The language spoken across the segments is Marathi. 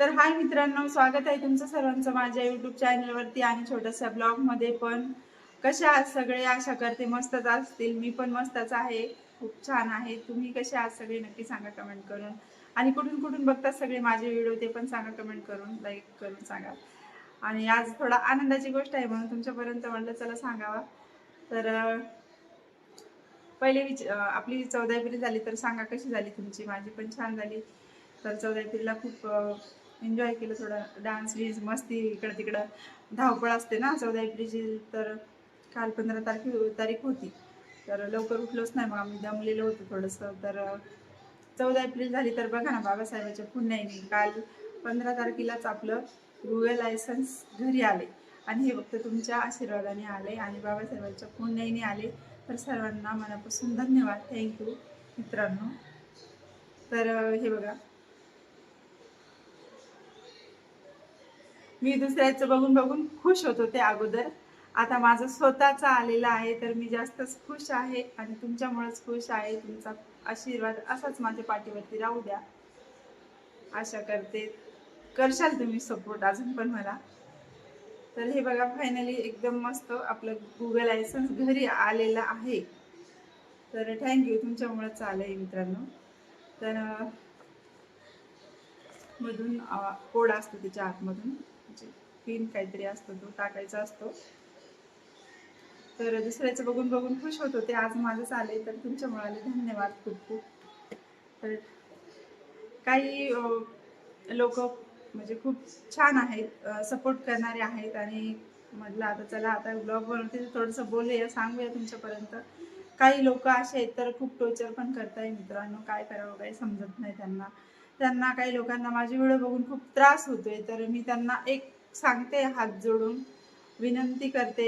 तर हाय मित्रांनो स्वागत आहे तुमचं सर्वांचं माझ्या युट्यूब चॅनलवरती आणि छोट्याशा ब्लॉगमध्ये पण. कसे आहात सगळे? आशा करते मस्तच असतील. मी पण मस्तच आहे. खूप छान आहे. तुम्ही कसे आहात सगळे? नक्की सांगा कमेंट करून. आणि कुठून कुठून बघतात सगळे माझे व्हिडिओ ते पण सांगा कमेंट करून लाईक करून सांगा. आणि आज थोडा आनंदाची गोष्ट आहे म्हणून तुमच्यापर्यंत म्हणलं चला सांगावा. तर पहिले विच आपली चौदा एप्रिल झाली तर सांगा कशी झाली तुमची? माझी पण छान झाली. तर चौदा एप्रिलला खूप एन्जॉय केलं थोडं. डान्स बीन्स मस्ती इकडं तिकडं धावपळ असते ना चौदा एप्रिलची तर काल पंधरा तारखे तारीख होती. तर लवकर उठलोच नाही मग आम्ही दमलेलो होतो थोडंसं. तर चौदा एप्रिल झाली तर बघा ना बाबासाहेबांच्या पुण्याने काल पंधरा तारखेलाच आपलं गुगल लायसन्स घरी आले. आणि हे फक्त तुमच्या आशीर्वादाने आले आणि बाबासाहेबांच्या पुण्याईने आले. तर सर्वांना मनापासून धन्यवाद. थँक्यू मित्रांनो. तर हे बघा. मी दुसऱ्याचं बघून बघून खुश होत होते अगोदर. आता माझं स्वतःचा आलेलं आहे तर मी जास्तच खुश आहे आणि तुमच्यामुळेच खुश आहे. तुमचा आशीर्वाद असाच माझ्या पाठीवरती राहू द्या. आशा करते. करशाल तुम्ही सपोर्ट अजून पण मला. तर हे बघा फायनली एकदम मस्त आपलं गुगल लायसन्स घरी आलेलं आहे. तर थँक्यू तुमच्यामुळेच आलं आहे मित्रांनो. तर मधून कोड असतो त्याच्या आतमधून. म्हणजे पिन काहीतरी असतो तो टाकायचा असतो. तर दुसऱ्याचं बघून बघून खुश होत. होते आज माझंच आले तर तुमच्या मुळाले धन्यवाद खूप खूप. तर काही लोक म्हणजे खूप छान आहेत सपोर्ट करणारे आहेत आणि म्हटलं आता चला आता ब्लॉग बनवते थोडंसं बोलूया सांगूया तुमच्यापर्यंत. काही लोक असे आहेत तर खूप टोचर पण करताय मित्रांनो. काय करावं काही समजत नाही त्यांना. त्यांना काही लोकांना माझे व्हिडिओ बघून खूप त्रास होतोय. तर मी त्यांना एक सांगते हात जोडून. विनंती करते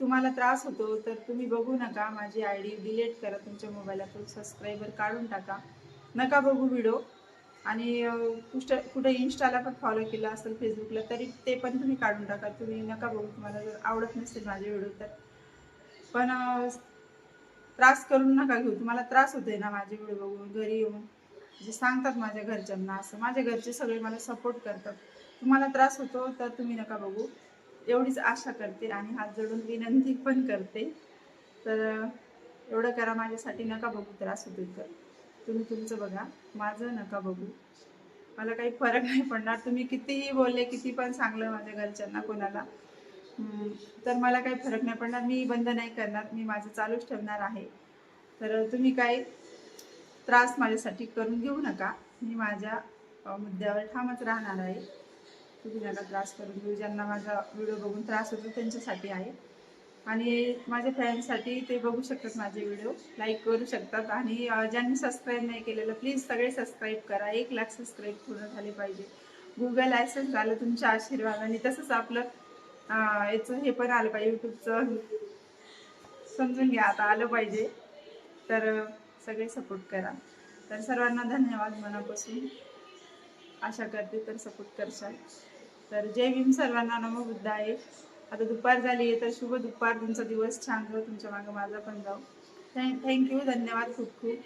तुम्हाला त्रास होतो तर तुम्ही बघू नका. माझी आय डी डिलीट करा तुमच्या मोबाईलातून सबस्क्रायबर काढून टाका. नका बघू व्हिडिओ. आणि कुष्ट कुठं कुठे इन्स्टाला पण फॉलो केलं असेल फेसबुकला तरी ते पण तुम्ही काढून टाका. तुम्ही नका बघू. तुम्हाला जर आवडत नसेल माझे व्हिडिओ तर. पण त्रास करून नका घेऊ. तुम्हाला त्रास होतोय ना माझे व्हिडिओ बघून घरी येऊन. जे सांगतात माझ्या घरच्यांना असं. माझ्या घरचे सगळे मला सपोर्ट करतात. तुम्हाला त्रास होतो तर तुम्ही नका बघू. एवढीच आशा करते आणि हात जोडून विनंती पण करते. तर एवढं करा माझ्यासाठी नका बघू त्रास होतो तर. तुम्ही तुमचं बघा. माझं नका बघू. मला काही फरक नाही पडणार. तुम्ही कितीही बोलले किती पण सांगलं माझ्या घरच्यांना कोणाला. तर मला काही फरक नाही पडणार. मी बंद नाही करणार. मी माझं चालूच ठेवणार आहे. तर तुम्ही काही त्रास माझ्यासाठी करून घेऊ नका. मी माझ्या मुद्द्यावर ठामच राहणार आहे. तुम्ही नका त्रास करून घेऊ ज्यांना माझा व्हिडिओ बघून त्रास होतो त्यांच्यासाठी आहे. आणि माझ्या फ्रेंडसाठी ते बघू शकतात माझे व्हिडिओ लाईक करू शकतात. आणि ज्यांनी सबस्क्राईब नाही केलेलं प्लीज सगळे सबस्क्राईब करा. एक लाख सबस्क्राईब पूर्ण झाले पाहिजे. गुगल लायसन्स झालं तुमच्या आशीर्वादाने तसंच आपलं याचं हे पण आलं पाहिजे यूट्यूबचं. समजून घ्या आता आलं पाहिजे. तर सगळे सपोर्ट करा. तर सर्वांना धन्यवाद मनापासून. आशा करते तर सपोर्ट करशाल. तर जय भीम सर्वांना. नमो बुद्ध आहे आता दुपार झाली आहे तर शुभ दुपार. तुमचा दिवस छान जाऊ तुमच्या मागं माझा पण जाऊ थँक्यू धन्यवाद खूप खूप.